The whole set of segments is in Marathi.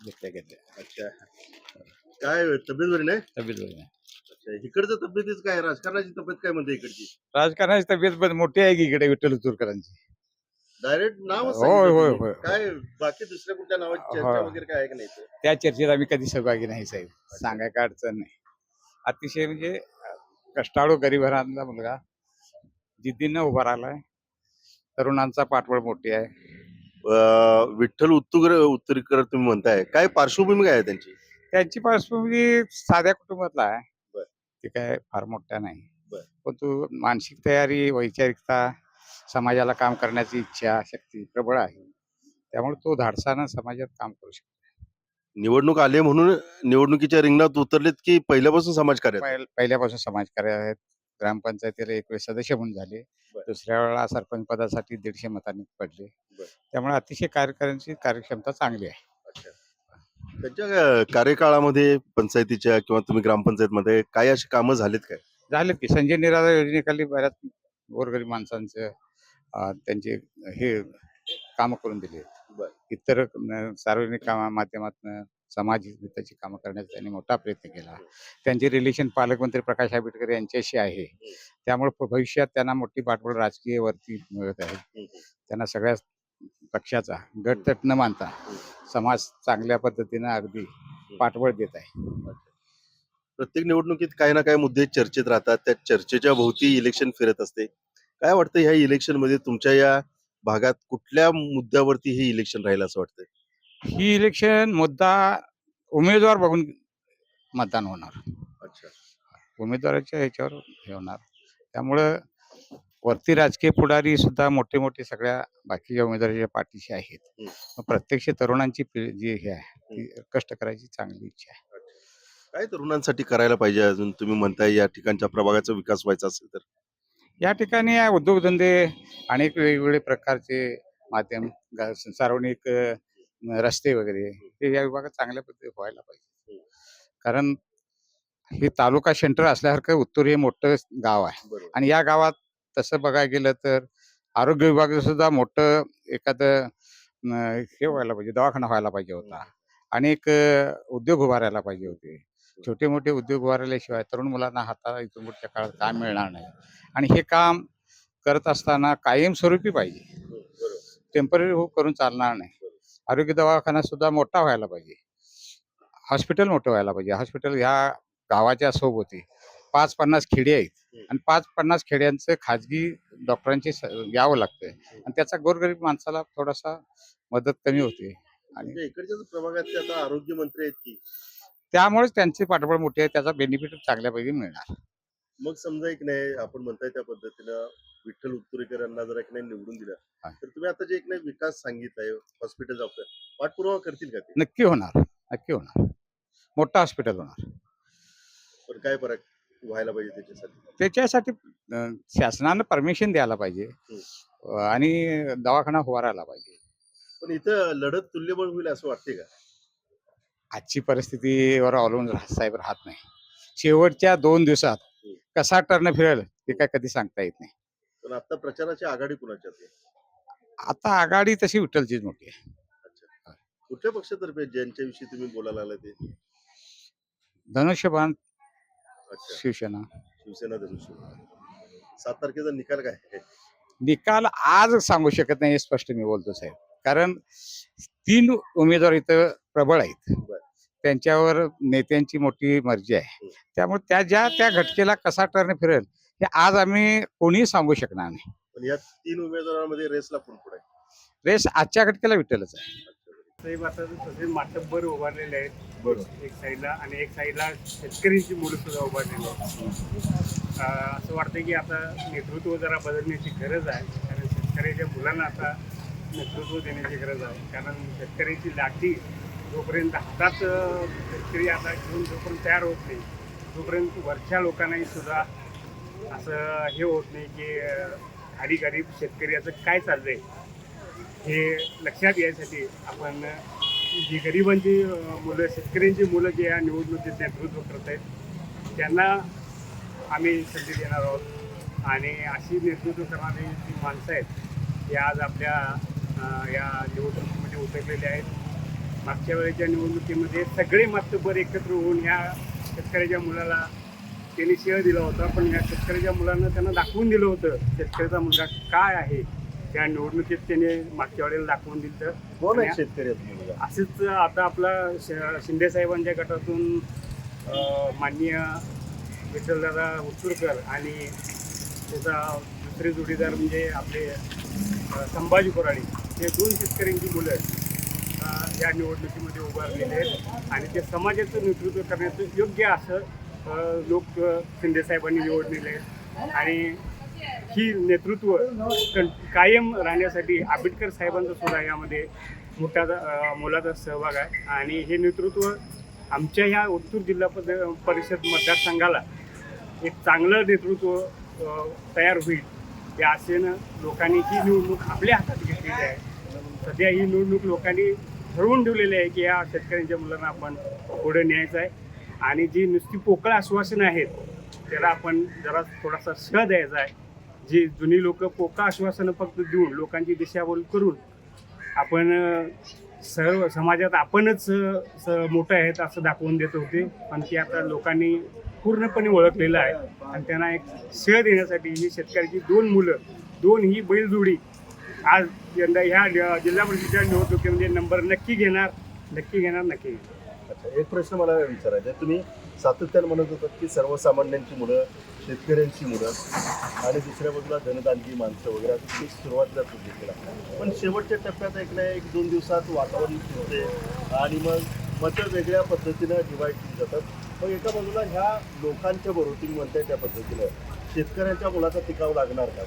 घेतल्या घेतल्या अच्छा. काय तब्येत बरी नाही? तब्येत बरी नाही. अच्छा इकडचं तब्येतीच काय? राजकारणाची तब्येत काय म्हणते इकडची? राजकारणाची तब्येत पण मोठी आहे की इकडे विठ्ठल उतुरकरांची डायरेक्ट नाव होय, होय, होय. काय बाकी दुसऱ्या कुठल्या नावाची चर्चा. वगैरे काय आहे का नाही इथं? त्या चर्चेत आम्ही कधी सहभागी नाही साहेब. सांगाय काय अडचण नाही. अतिशय म्हणजे कष्टाळू गरीबरांचा मुलगा जिद्दीनं उभा राहिलाय. तरुणांचा पाठबळ मोठी आहे. विठ्ठल उत्तुकर उत्तरीकर तुम्ही म्हणताय. काय पार्श्वभूमी काय आहे त्यांची? त्यांची पार्श्वभूमी साध्या कुटुंबातला आहे. ते काय फार मोठ्या नाही. पण तू मानसिक तयारी वैचारिकता समाजाला काम करण्याची इच्छा शक्ती प्रबळ आहे. त्यामुळे तो धाडसानं समाजात काम करू शकतो. निवडणूक आले म्हणून निवडणुकीच्या रिंगणात उतरलेत की पहिल्यापासून समाजकार्य पहिल- पहिल्यापासून समाजकार्य आहेत ग्रामपंचायतीला एक वेळेस सदस्य म्हणून झाले. दुसऱ्या वेळेला सरपंच पदासाठी दीडशे मतांनी पडले. त्यामुळे अतिशय कार्यकाऱ्यांची कार्यक्षमता चांगली आहे त्यांच्या कार्यकाळामध्ये पंचायतीच्या किंवा तुम्ही ग्रामपंचायतमध्ये काय अशी कामं झालीत काय झालेत की संजय निराधार योजनेखाली बऱ्याच गोरगरीब माणसांचं त्यांचे हे कामं करून दिले. इतर सार्वजनिक कामा माध्यमातून समाज हिताची कामं करण्याचा त्यांनी मोठा प्रयत्न केला. त्यांचे रिलेशन पालकमंत्री प्रकाश आंबेडकर यांच्याशी आहे. त्यामुळे भविष्यात त्यांना मोठी पाठबळ राजकीय वरती मिळत आहे. त्यांना सगळ्या पक्षाचा गटतट न मानता समाज चांगल्या पद्धतीनं अगदी पाठबळ देत आहे. प्रत्येक निवडणुकीत काही ना काही मुद्दे चर्चेत राहतात. त्या चर्चेच्या भोवती इलेक्शन फिरत असते. काय वाटतं ह्या इलेक्शनमध्ये तुमच्या या भागात कुठल्या मुद्द्यावरती हे इलेक्शन राहील असं वाटतंय? ही इलेक्शन मुद्दा उमेदवार बघून मतदान होणार. अच्छा. उमेदवाराच्या ह्याच्यावर हे होणार. त्यामुळं वरती राजकीय पुढारी सुद्धा मोठे मोठे सगळ्या बाकीच्या उमेदवाराच्या पाठीशी आहेत. मग प्रत्यक्ष तरुणांची पिढी जी हे आहे ती कष्ट करायची चांगली इच्छा आहे. काय तरुणांसाठी करायला पाहिजे अजून? तुम्ही म्हणताय या ठिकाणच्या प्रभागाचा विकास व्हायचा असेल तर. या ठिकाणी उद्योगधंदे अनेक वेगवेगळे प्रकारचे माध्यम गा- सार्वजनिक अं, रस्ते वगैरे हे. या विभागात चांगल्या पद्धतीने व्हायला पाहिजे. कारण हे तालुका सेंटर असल्यासारखं उत्तूर हे मोठं गाव आहे. आणि या गावात तसं बघायला गेलं तर आरोग्य विभागाचं सुद्धा मोठं एखादं हे व्हायला पाहिजे दवाखाना व्हायला पाहिजे होता. अनेक अं, उद्योग उभारायला पाहिजे होते. छोटे मोठे उद्योग उभारल्याशिवाय तरुण मुलांना हाताला इथून पुढच्या काळात काम मिळणार नाही. आणि हे काम करत असताना कायमस्वरूपी पाहिजे. टेंपररी हो करून चालणार नाही. आरोग्य दवाखाना सुद्धा मोठा व्हायला पाहिजे. हॉस्पिटल मोठं व्हायला पाहिजे. हॉस्पिटल ह्या गावाच्या सोबती पाच पन्नास खेडे आहेत. आणि पाच पन्नास खेड्यांचं खाजगी डॉक्टरांची स- यावं लागतंय. आणि त्याचा गोरगरीब माणसाला थोडासा मदत कमी होते. आणि म्हणजे इकडच्याच आता आरोग्य मंत्री आहेत की? त्यामुळेच त्यांची पाठबळ मोठी आहे. त्याचा बेनिफिट चांगल्यापैकी मिळणार. मग समजा एक नाही आपण म्हणताय त्या पद्धतीनं विठ्ठल उत्तरेकर यांना जर एक नाही निवडून दिलं. तर तुम्ही आता जे एक नाही विकास सांगितलाय हॉस्पिटल आपलं पाठपुरावा करतील का ते? नक्की होणार नक्की होणार. मोठं हॉस्पिटल होणार. पण काय फरक व्हायला पाहिजे त्याच्यासाठी? त्याच्यासाठी अं, शासनानं परमिशन द्यायला पाहिजे. अं, आणि दवाखाना उभारायला पाहिजे. पण इथं लढत तुल्यबळ होईल असं वाटते का? आजची परिस्थितीवर अवलंबून राह- साहेब राहत नाही. शेवटच्या दोन दिवसात कसा टर्न फिरेल हे काय कधी सांगता येत नाही. पण आता प्रचाराची आघाडी आहे? आता आघाडी तशी विठ्ठलचीच मोठी आहे. कुठल्या पक्षातर्फे ज्यांच्याविषयी तुम्ही बोलायला लागला ते धनुष्यबाण अच्छा. शिवसेना. शिवसेना धनुष्य सात तारखेचा निकाल काय आहे? निकाल आज सांगू शकत नाही हे स्पष्ट मी बोलतो साहेब. कारण तीन उमेदवार इथं प्रबळ आहेत. बरं. त्यांच्यावर नेत्यांची मोठी मर्जी आहे. हं. त्यामुळे त्या ज्या त्या घटकेला कसा टर्न फिरेल हे आज आम्ही कोणीही सांगू शकणार नाही. पण या तीन उमेदवारांमध्ये रेसला कोण पुढे? रेस आजच्या घटकेला विठ्ठलच आहे. साहेब आता तसे मातब्बर उभारलेले आहेत. बरोबर. एक साईडला आणि एक साईडला शेतकऱ्यांची मुलं सुद्धा उभारलेली आहेत. अं, असं वाटतं की आता नेतृत्व जरा बदलण्याची गरज आहे. कारण शेतकऱ्याच्या मुलांना आता नेतृत्व देण्याची गरज आहे. कारण शेतकऱ्याची लाठी जोपर्यंत हातात शेतकरी आता घेऊन जोपर्यंत तयार होत नाही तोपर्यंत वरच्या लोकांनाही सुद्धा असं हे होत नाही की अं, खाली गरीब शेतकऱ्याचं काय चाललंय हे लक्षात यायसाठी आपण जी गरिबांची मुलं शेतकऱ्यांची मुलं जे या निवडणुकीत नेतृत्व करत आहेत त्यांना आम्ही संधी देणार आहोत. आणि अशी नेतृत्व करणारी जी माणसं आहेत ते आज आपल्या या निवडणुकीमध्ये उतरलेली आहेत. मागच्या वेळेच्या निवडणुकीमध्ये सगळे मातबर एकत्र होऊन ह्या शेतकऱ्याच्या मुलाला त्यांनी शेअर दिला होता पण या शेतकऱ्याच्या मुलांना त्यांना दाखवून दिलं होतं शेतकऱ्याचा मुलगा काय आहे? त्या निवडणुकीत त्याने मागच्या वेळेला दाखवून दिलं. तर कोण आहे शेतकरी आहेत मुलगा? असंच आता आपला शिंदे साहेबांच्या गटातून माननीय विठ्ठलदादा उत्तुरकर आणि त्याचा दुसरे जोडीदार म्हणजे आपले संभाजी कोराडी हे दोन शेतकऱ्यांची मुलं अं, या निवडणुकीमध्ये उभारलेले आहेत. आणि ते समाजाचं नेतृत्व करण्याचं योग्य असं लोक शिंदेसाहेबांनी निवडलेले आहेत आणि ही नेतृत्व कायम राहण्यासाठी आंबेडकर साहेबांचा सुद्धा यामध्ये मोठा मोलाचा सहभाग आहे. आणि हे नेतृत्व आमच्या ह्या उत्तूर जिल्हा पद परिषद मतदारसंघाला एक चांगलं नेतृत्व तयार होईल या आशेनं लोकांनी ही निवडणूक आपल्या हातात घेतलेली आहे. सध्या ही निवडणूक लोकांनी ठरवून ठेवलेले आहे की या शेतकऱ्यांच्या मुलांना आपण पुढे न्यायचं आहे. आणि जी नुसती पोकळ आश्वासनं आहेत त्याला आपण जरा थोडासा श द्यायचा आहे. जी जुनी लोक पोकळ आश्वासनं फक्त देऊन लोकांची दिशाभूल करून आपण सर्व समाजात आपणच स- मोठं आहेत असं दाखवून देत होते. पण ते आता लोकांनी पूर्णपणे ओळखलेलं आहे. आणि त्यांना एक श्रेय देण्यासाठी ही शेतकऱ्याची दोन मुलं दोन ही बैलजोडी आज यंदा ह्या जिल्हा परिषदेच्या निवडणुकीमध्ये नंबर नक्की घेणार नक्की घेणार नक्की घेणार. अच्छा एक प्रश्न मला विचारायचा आहे. तुम्ही सातत्याने म्हणत होतात की सर्वसामान्यांची मुलं शेतकऱ्यांची मुलं आणि दुसऱ्या बाजूला धनदानगी माणसं वगैरे असं तुम्ही सुरुवातीला उल्लेख केला. पण शेवटच्या टप्प्यात ऐकलं एक दोन दिवसात वातावरण फिरते आणि मग मतं वेगळ्या पद्धतीनं डिवाईड केली जातात. मग एका बाजूला ह्या लोकांच्या बरोबर तुम्ही म्हणताय त्या पद्धतीनं. शेतकऱ्यांच्या मुलाचा टिकाव लागणार का?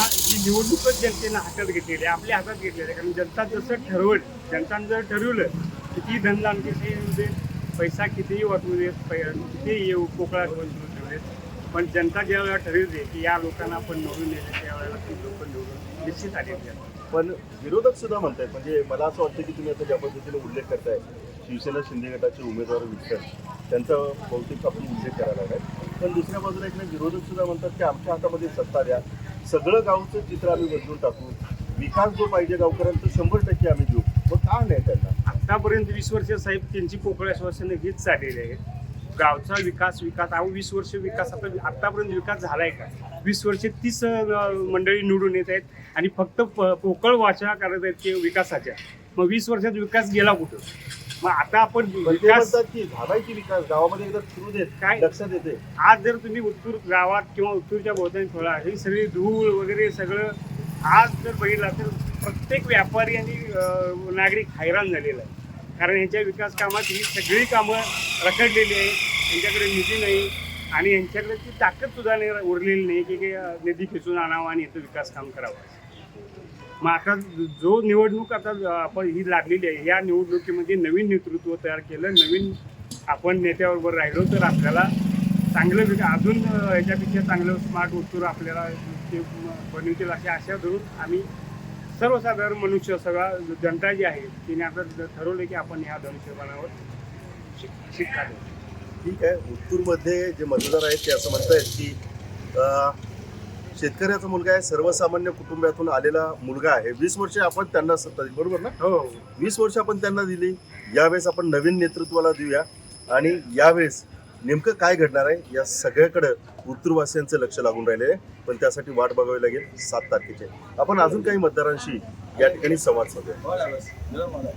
आता ही निवडणूकच जनतेनं हातात घेतलेली आहे आपल्या हातात घेतलेली आहे. कारण जनता जसं ठरवल जनतानं जर ठरवलं किती धनदान किती येऊ दे पैसा कितीही वाटू देत पै- कितीही येऊ कोकळा घेऊन ठेवू देत पण जनता ज्या वेळेला ठरवते की या लोकांना आपण निवडून नेले त्यावेळेला ती लोक निवडून निश्चित आलेली पण विरोधक सुद्धा म्हणतायत म्हणजे मला असं वाटतं की तुम्ही आता ज्या पद्धतीने उल्लेख करताय शिवसेना शिंदे गटाचे उमेदवार विठ्ठल त्यांचा बहुतेक आपण उल्लेख करायला लागलाय. पण दुसऱ्या बाजूला एक विरोधक सुद्धा म्हणतात की आमच्या हातामध्ये सत्ता द्या सगळं गावचं चित्र आम्ही बदलून टाकू. विकास जो पाहिजे गावकऱ्यांचं शंभर टक्के आम्ही देऊ. मग का नाही त्यांना? आतापर्यंत वीस वर्ष साहेब त्यांची पोकळ आश्वासनं हीच चाललेली आहे. गावचा विकास विकास अहो वीस वर्ष विकास आता आतापर्यंत विकास झालाय का? वीस वर्ष तीस मंडळी निवडून येत आहेत आणि फक्त प- पोकळ वाचा करत आहेत ते विकासाच्या. मग वीस वर्षात विकास गेला कुठं? मग आता आपण विकास की विकास गावामध्ये एकदा फिरू देत काय? लक्षात येते. आज जर तुम्ही उत्तूर गावात किंवा उत्तूरच्या भोवतानी थोडा ही सगळी धूळ वगैरे सगळं आज जर बघितला तर प्रत्येक व्यापारी आणि नागरिक हैराण झालेला आहे. कारण यांच्या विकास कामात ही सगळी कामं रखडलेली आहेत यांच्याकडे निधी नाही आणि यांच्याकडे ती ताकद सुद्धा नाही उरलेली नाही की निधी खेचून आणावा आणि याचं विकास काम करावं. मग आता जो निवडणूक आता आपण ही लागलेली आहे या निवडणुकीमध्ये नवीन नेतृत्व तयार केलं नवीन आपण नेत्याबरोबर राहिलो तर आपल्याला चांगलं अजून याच्यापेक्षा चांगलं स्मार्ट उत्तर आपल्याला ते बनवतील अशी आशा धरून आम्ही सर्वसाधारण मनुष्य सगळा जनता जी आहे तिने आता ठरवलं की आपण ह्या धनुष्यबाणावर शिक शिक्का ठीक आहे. उत्तूरमध्ये जे मतदार आहेत ते असं म्हणतायत की शेतकऱ्याचा मुलगा आहे सर्वसामान्य कुटुंबातून आलेला मुलगा आहे. वीस वर्ष आपण त्यांना सत्ता दिली बरोबर ना? हो. वीस वर्ष आपण त्यांना दिली यावेळेस आपण नवीन नेतृत्वाला देऊया. आणि यावेळेस नेमकं काय घडणार आहे या सगळ्याकडं उत्तरवासियांचं लक्ष लागून राहिले आहे पण त्यासाठी वाट बघावी लागेल सात तारखेचे. आपण अजून काही मतदारांशी या ठिकाणी संवाद साधूया.